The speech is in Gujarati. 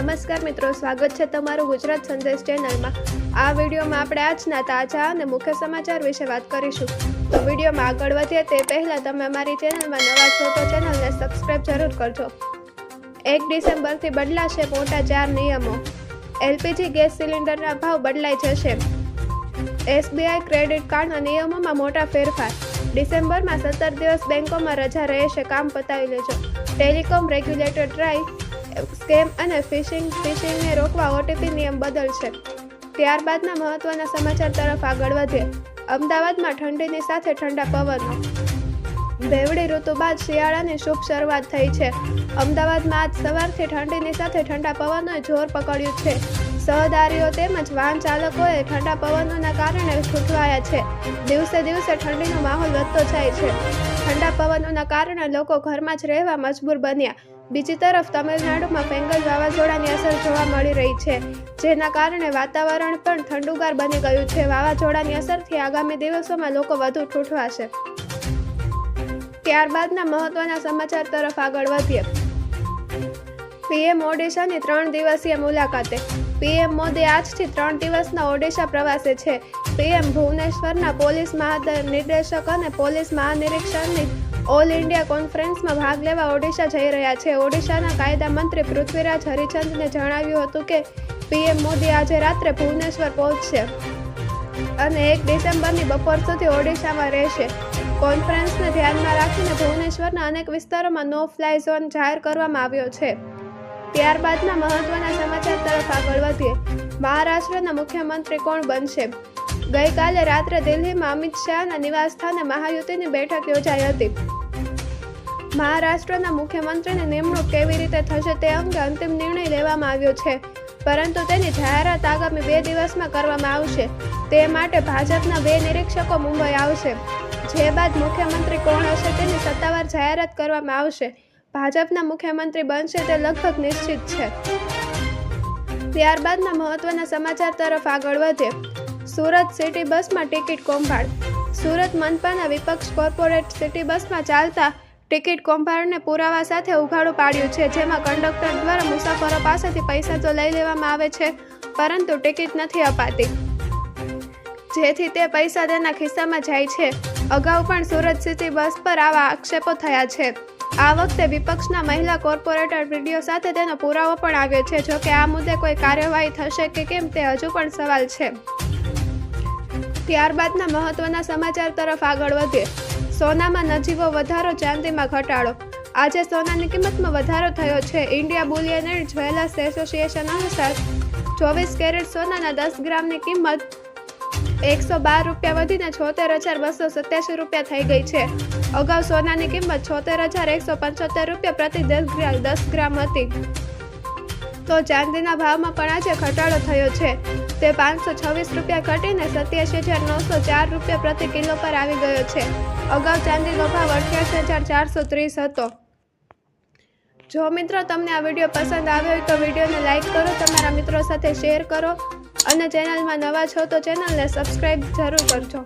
નમસ્કાર મિત્રો, સ્વાગત છે તમારું ગુજરાત સંદેશ ચેનલમાં. આ વિડીયોમાં આપણે આજના તાજા અને મુખ્ય સમાચાર વિશે વાત કરીશું. તો વિડીયોમાં આગળ વધીએ તે પહેલાં તમે અમારી ચેનલમાં નવા છો તો ચેનલને સબસ્ક્રાઈબ જરૂર કરજો. એક ડિસેમ્બરથી બદલાશે મોટા ચાર નિયમો. એલપીજી ગેસ સિલિન્ડરના ભાવ બદલાઈ જશે. એસબીઆઈ ક્રેડિટ કાર્ડના નિયમોમાં મોટા ફેરફાર. ડિસેમ્બરમાં સત્તર દિવસ બેંકોમાં રજા રહેશે, કામ પતાવી લેજો. ટેલિકોમ રેગ્યુલેટર ડ્રાઈવ સ્કેમ અને ફિશિંગ ફિશિંગને રોકવા ઓટીપી નિયમ બદલશે ત્યારબાદના મહત્વના સમાચાર તરફ આગળ વધીએ. અમદાવાદમાં ઠંડીની સાથે ઠંડા પવનો. બેવડી ઋતુ બાદ શિયાળાની શુભ શરૂઆત થઈ છે. અમદાવાદમાં આજ સવારથી ઠંડીની સાથે ઠંડા પવનોએ જોર પકડ્યું છે. સહદારીઓ તેમજ વાહન ચાલકોએ ઠંડા પવનોના કારણે છૂટવાયા છે. દિવસે દિવસે ઠંડીનો માહોલ વધતો જાય છે. ઠંડા પવનોના કારણે લોકો ઘરમાં જ રહેવા મજબૂર બન્યા. બીજી તરફ તમિલનાડુમાં ફેંગલ વાવાઝોડાની અસર જોવા મળી રહી છે, જેના કારણે વાતાવરણ પણ ઠંડુગાર બની ગયું છે. વાવાઝોડાની અસરથી આગામી દિવસોમાં લોકો વધુ ઠૂંઠવાશે. ત્યારબાદના મહત્વના સમાચાર તરફ આગળ વધીએ. પીએમ ઓડિશાની ત્રણ દિવસીય મુલાકાતે. પીએમ મોદી આજથી ત્રણ દિવસના ઓડિશા પ્રવાસે છે. પીએમ ભુવનેશ્વરના પોલીસ મહાનિર્દેશક અને પોલીસ મહાનિરીક્ષકની ઓલ ઇન્ડિયા કોન્ફરન્સમાં ભાગ લેવા ઓડિશા જઈ રહ્યા છે. ઓડિશાના કાયદા મંત્રી પૃથ્વીરાજ હરિચંદને જણાવ્યું હતું કે, પીએમ મોદી આજે રાત્રે ભુવનેશ્વર પહોંચશે અને એક ડિસેમ્બરની બપોર સુધી ઓડિશામાં રહેશે. કોન્ફરન્સને ધ્યાનમાં રાખીને ભુવનેશ્વરના અનેક વિસ્તારોમાં નો ફ્લાય ઝોન જાહેર કરવામાં આવ્યો છે. ત્યારબાદના મહત્વના સમાચાર તરફ આગળ વધીએ. મહારાષ્ટ્રના મુખ્યમંત્રી કોણ બનશે? ગઈકાલે રાત્રે દિલ્હીમાં અમિત શાહના નિવાસસ્થાને મહાયુતિની બેઠક યોજાઈ હતી. મહારાષ્ટ્રના મુખ્યમંત્રીની નિમણૂક કેવી રીતે થશે તે અંગે અંતિમ નિર્ણય લેવામાં આવ્યો છે. પરંતુ તેની જાહેરાત આગામી બે દિવસમાં કરવામાં આવશે. તે માટે ભાજપના બે નિરીક્ષકો મુંબઈ આવશે. જે બાદ મુખ્યમંત્રી કોણ હશે તેની સત્તાવાર જાહેરાત કરવામાં આવશે. ભાજપના મુખ્યમંત્રી બનશે તે લગભગ નિશ્ચિત છે. ત્યારબાદના મહત્વના સમાચાર તરફ આગળ વધે. સુરત સિટી બસમાં ટિકિટ કૌભાંડ. સુરત મનપાના વિપક્ષ કોર્પોરેટ સિટી બસમાં ચાલતા ટિકિટ કૌભાંડને પુરાવા સાથે ઉઘાડું પાડ્યું છે, જેમાં કંડક્ટર દ્વારા મુસાફરો પાસેથી પૈસા તો લઈ લેવામાં આવે છે, પરંતુ ટિકિટ નથી અપાતી. જેથી તે પૈસા તેના ખિસ્સામાં જાય છે. અગાઉ પણ સુરત સિટી બસ પર આવા આક્ષેપો થયા છે. આ વખતે વિપક્ષના મહિલા કોર્પોરેટર વીડિયો સાથે તેનો પુરાવો પણ આવ્યો છે જોકે આ મુદ્દે કોઈ કાર્યવાહી થશે કે કેમ તે હજુ પણ સવાલ છે. ત્યારબાદના મહત્વના સમાચાર તરફ આગળ વધીએ. સોનામાં નજીવો વધારો ચાંદીમાં ઘટાડો. આજે સોનાની કિંમતમાં વધારો થયો છે. India bullion and jewellers association અનુસાર ચોવીસ કેરેટ સોનાના દસ ગ્રામની કિંમત એકસો બાર રૂપિયા વધીને છોતેર હજાર બસો સત્યાસી રૂપિયા થઈ ગઈ છે. અગાઉ સોનાની કિંમત છોતેર હજાર એકસો પંચોતેર રૂપિયા પ્રતિ દસ ગ્રામ દસ ગ્રામ હતી. તો ચાંદીના ભાવમાં પણ આજે ઘટાડો થયો છે. તે પાંચસો છવ્વીસ રૂપિયા ઘટીને સત્યાસી હજાર નવસો ચાર રૂપિયા પ્રતિ કિલો પર આવી ગયો છે. અગાઉ ચાંદીનો ભાવ અઠ્યાસી હજાર ચારસો ત્રીસ હતો. જો મિત્રો તમને આ વીડિયો પસંદ આવ્યો હોય તો વિડીયોને લાઇક કરો, તમારા મિત્રો સાથે શેર કરો અને ચેનલમાં નવા છો તો ચેનલને સબસ્ક્રાઈબ જરૂર કરજો.